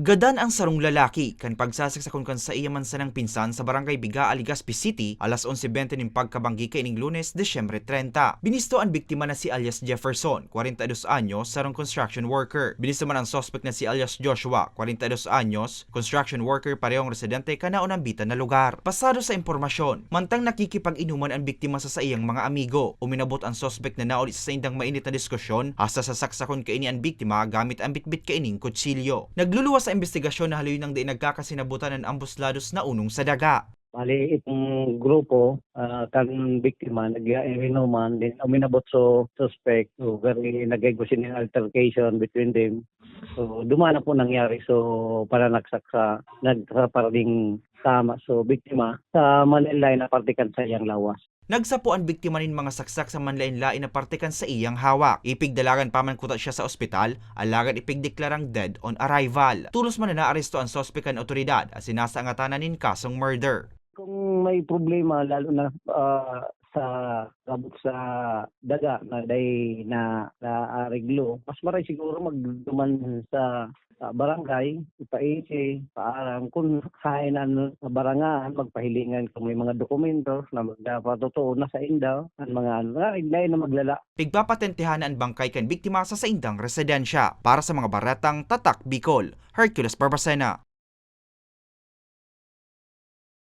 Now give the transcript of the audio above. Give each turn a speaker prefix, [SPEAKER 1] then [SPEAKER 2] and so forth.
[SPEAKER 1] Gadan ang sarong lalaki kan pagsasaksakon kan sa iyaman sa ng pinsan sa barangay Biga, Aligaspi City alas 11.20 ning pagkabanggi kaining lunes, Desyembre 30. Binisto ang biktima na si alias Jefferson, 42 anyos, sarong construction worker. Binisto man ang suspect na si alias Joshua, 42 anyos, construction worker parehong residente kanaon ang bitan na lugar. Pasado sa impormasyon, mantang nakikipag-inuman ang biktima sa sa iyang mga amigo. Uminabot ang suspect na naol sa indang mainit na diskusyon hasta sa saksakon kaini ang biktima gamit ang bitbit kaining kutsilyo. Nagluluwas sa investigasyon na haloy nang di nagkakasinabutan ng ambuslados na unong sa daga.
[SPEAKER 2] Bali, itong grupo, ah, kan biktima, nag-inuman, din uminabot so suspect. So, ko siya ng altercation between them. So, dumana po nangyari. So, para nagsaksa, nagparading tama. So, biktima, sa Manila na partikan sa iyang lawas.
[SPEAKER 1] Nagsapo ang biktima nin mga saksak sa manlain-lain na partikan sa iyang hawak. Ipigdalagan pa man kuta siya sa ospital, alagan ipigdeklarang dead on arrival. Tulos man na naaresto ang suspect ang otoridad at sinasangatanan nin kasong murder.
[SPEAKER 2] Kung may problema, lalo na ah, sa kabut sa daga na day na na ariglo, mas maray siguro magduman sa sa barangay, ipaisi, paaram kung kainan sa barangan, magpahilingan kung may mga dokumento na dapat totoo na sa indaw, ang mga ano, na na maglala.
[SPEAKER 1] Pigpapatentehan ang bangkay kan biktima sa saindang residensya para sa mga baratang Tatak Bicol. Hercules Barbacena.